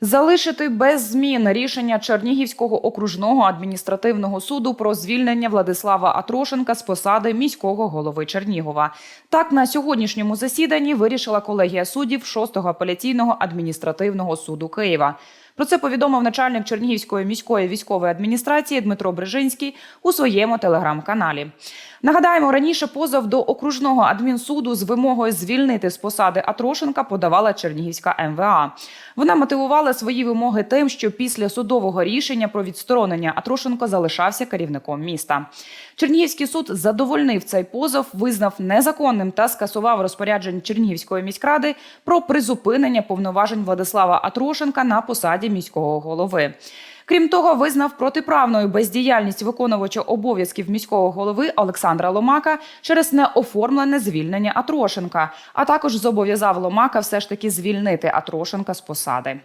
Залишити без змін рішення Чернігівського окружного адміністративного суду про звільнення Владислава Атрошенка з посади міського голови Чернігова. Так на сьогоднішньому засіданні вирішила колегія суддів 6-го апеляційного адміністративного суду Києва. Про це повідомив начальник Чернігівської міської військової адміністрації Дмитро Брижинський у своєму телеграм-каналі. Нагадаємо, раніше позов до окружного адмінсуду з вимогою звільнити з посади Атрошенка подавала Чернігівська МВА. Вона мотивувала свої вимоги тим, що після судового рішення про відсторонення Атрошенко залишався керівником міста. Чернігівський суд задовольнив цей позов, визнав незаконним та скасував розпорядження Чернігівської міськради про призупинення повноважень Владислава Атрошенка на посаді міського голови. Крім того, визнав протиправною бездіяльність виконувача обов'язків міського голови Олександра Ломака через неоформлене звільнення Атрошенка, а також зобов'язав Ломака все ж таки звільнити Атрошенка з посади.